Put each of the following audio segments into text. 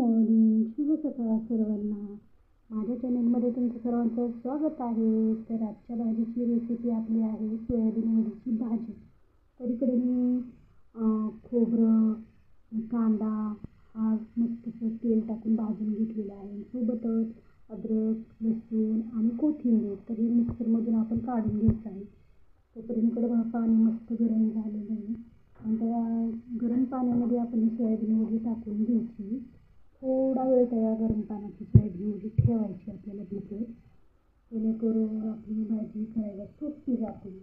Morning शुभ सकाळ सर्वांना. माझ्या चॅनलमध्ये तुमचं सर्वांचं स्वागत आहे. तर आजच्या भाजीची रेसिपी आपली आहे सोयाबीन वडीची भाजी. तर इकडे मी खोबरं कांदा हा मस्तसं तेल टाकून भाजून घेतलेलं आहे. सोबतच अद्रक लसूण आणि कोथिंबीर. तर हे मिक्सरमधून आपण काढून घ्यायचं आहे. तोपर्यंत इकडं पाणी मस्त गरम झालेलं आहे. आणि त्या गरम पाण्यामध्ये आपण ही सोयाबीन वडी टाकून घ्यायची थोडा वेळ त्या गरम पाण्याची सोयाबीन वडी ठेवायची आपल्याला भिजत जेणेकरून आपली भाजी करायला सोपी जाते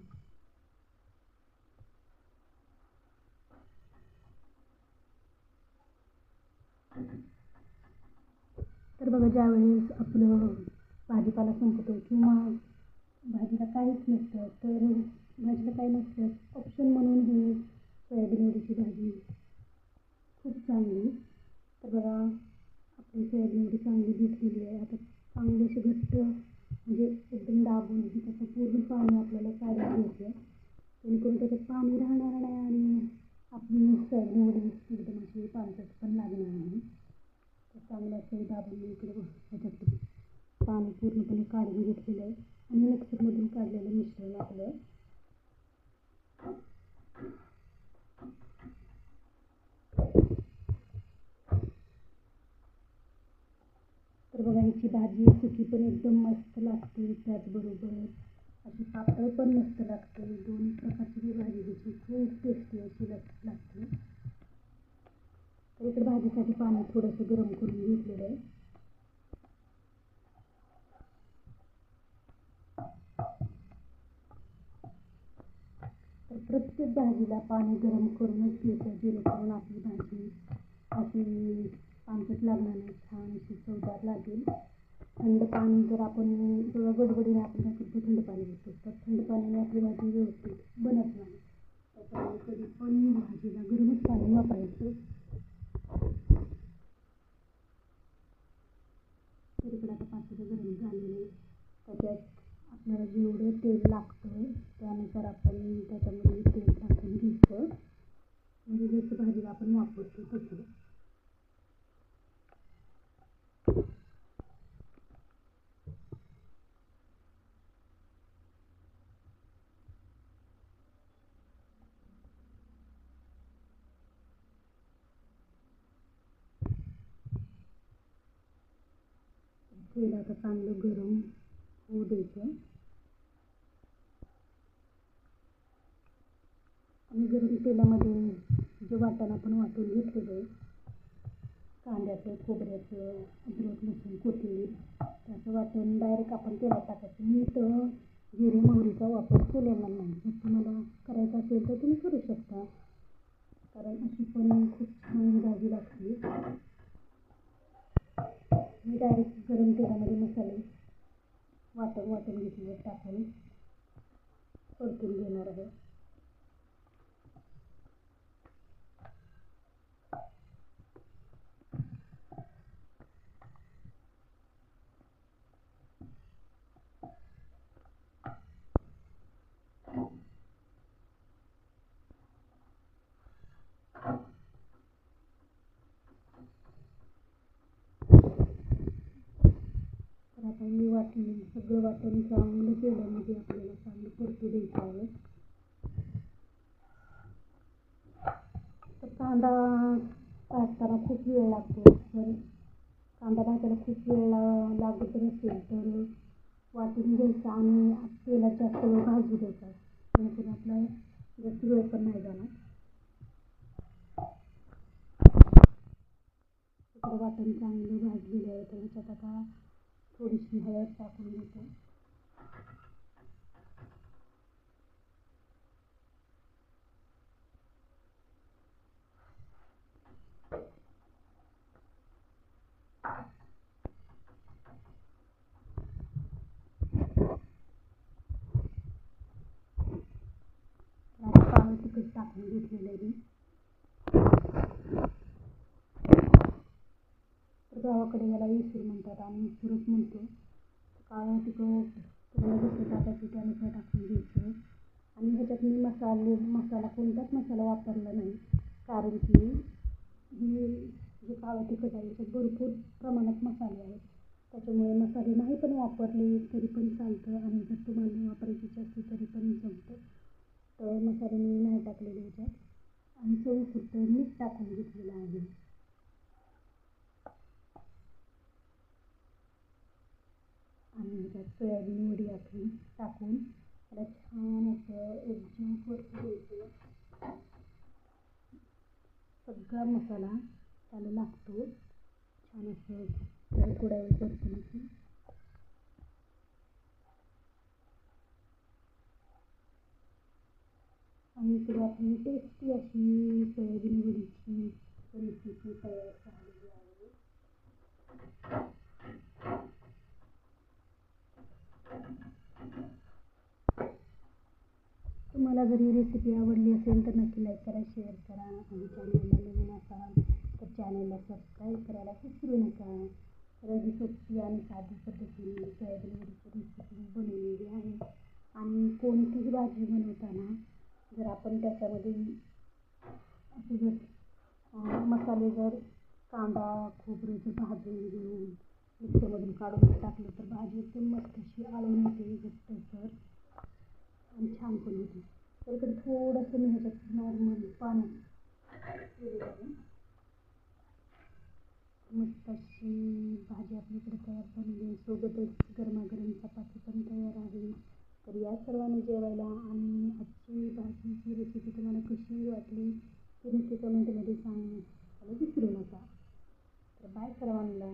तर बघा ज्यावेळेस आपलं भाजीपाला संपतो किंवा भाजीला काहीच नसतं तर भाजीला काही नसतं ऑप्शन म्हणून ही सोयाबीन वडीची भाजी खूप चांगली. तर बघा आपली सोयाबीन वडी चांगली भिजलेली आहे. आता चांगली अशी घट्ट म्हणजे एकदम दाबून ही त्याचं पूर्ण पाणी आपल्याला काढून घ्यायचं जेणेकरून त्याच्यात पाणी राहणार नाही आणि आपली सोयाबीन वडी एकदम अशी पानसट पण लागणार नाही तर चांगलं असं दाबून मी इकडे ह्याच्यात पाणी पूर्णपणे काढून घेतलेलं आहे. आणि मिक्सरमधून काढलेलं मिश्रण आपलं. तर बघा ह्याची भाजी सुकी पण एकदम मस्त लागते त्याचबरोबर. अशी पातळ पण मस्त लागते. दोन्ही प्रकारची भाजी ह्याची खूप टेस्टी अशी लागते. तर इकडे भाजीसाठी पाणी थोडंसं गरम करून घेतलेलं आहे तर प्रत्येक भाजीला पाणी गरम करूनच घेतो जेणेकरून आपली भाजी अशी आमच्यात लागणार नाही छान अशी चवदार लागेल. थंड पाणी जर आपण थोडं गडबडीने आपण काय करतो थंड पाणी घेतो. तर थंड पाण्याने आपली भाजी व्यवस्थित बनत नाही. त्याच्यामुळे कधी पण भाजीला गरमच पाणी वापरायचं. तरीकडे आता पातेलं गरम झालेलं आहे. त्याच्यात आपल्याला जेवढं तेल लागतं त्यानुसार आपण त्याच्यामध्ये म्हणजे जसं भाजीला आपण वापरतो तसं. तेल आता चांगलं गरम होऊ द्यायचं. आणि गरम तेलामध्ये जे वाटण आपण वाटून घेतलेलं आहे कांद्याचं खोबऱ्याचं अद्रक लसूण कोथिंबीर त्याचं वाटण डायरेक्ट आपण तेलात टाकायचं. मी तर जिरे मोहरीचा वापर केलेला नाही. जर तुम्हाला करायचं असेल तर तुम्ही करू शकता. कारण अशी पण खूप छान भाजी लागते. मी डायरेक्ट गरम तेलामध्ये मसाले वाटण वाटण घेतले टाकून परतून घेणार आहे तर आता मी वाटण सगळं वाटण चांगलं तेलामध्ये आपल्याला चांगलं परतू द्यायचं आहे. तर कांदा भाजताना खूप वेळ लागतो तर कांदा भाजायला खूप वेळ लागत असेल तर वाटून घ्यायचा आणि तेलात जास्त वेळ भाजू द्यायचा. जेणेकरून आपला जास्त वेळ पण नाही जाणार. वाटण चांगलं भाजलेलं आहे तर ह्याच्यात आता थोडीशी हळद टाकून घेतो. तिखट टाकून घेतलेलं आहे तर गावाकडे याला इसूर म्हणतात आणि इसूरच म्हणतो. काळं तिखट तुम्हाला जसं टाकायचं त्यानुसार टाकून घ्यायचं. आणि ह्याच्यात मी मसाले मसाला कोणताच मसाला वापरला नाही. कारण की ही जे काळं तिखट आहे याच्यात भरपूर प्रमाणात मसाले आहेत. त्याच्यामुळे मसाले नाही पण वापरले तरी पण चालतं आणि जर तुम्हाला वापरायची असते तरी पण जमतं. तर मसाले मी नाही टाकलेले ह्याच्यात. आणि चवीपुरतं मीठ टाकून घेतलेलं आहे. आणि सोयाबीन वडी आपली टाकून त्याला छान असं एकजीव करून द्यायचं. सगळा मसाला त्याला लागतो. छान असं थोड्या वेळ परतून की आणि इकडे आपली टेस्टी अशी सोयाबीन वडीची रेसिपी तयार झालेली आहे. तुम्हाला जर ही रेसिपी आवडली असेल तर नक्की लाईक करा शेअर करा. आणि चॅनलला नवीन असाल तर चॅनलला सबस्क्राईब करायला विसरू नका. कारण ही सोपी आणि साधी पद्धतीने सोयाबीन वडीची रेसिपी बनवलेली आहे. आणि कोणतीही भाजी बनवताना जर आपण त्याच्यामध्ये असं जर मसाले जर कांदा खोबरं जर भाजून घेऊन मिक्सरमधून काढून टाकलं तर भाजी एकदम मस्त अशी आळून घट्ट सर आणि छान पण होती. तर इकडे थोडंसं मी ह्याच्यात नॉर्मल पाणी मस्त अशी भाजी आपल्याकडे तयार झाली आहे. सोबतच गरमागरम चपाती पण तयार आहे. तर या सर्वांनी जेवायला आणि आजची भाजीची रेसिपी तुम्हाला कशी वाटली ते नक्की कमेंटमध्ये सांग. विसरू नका. तर बाय सर्वांना.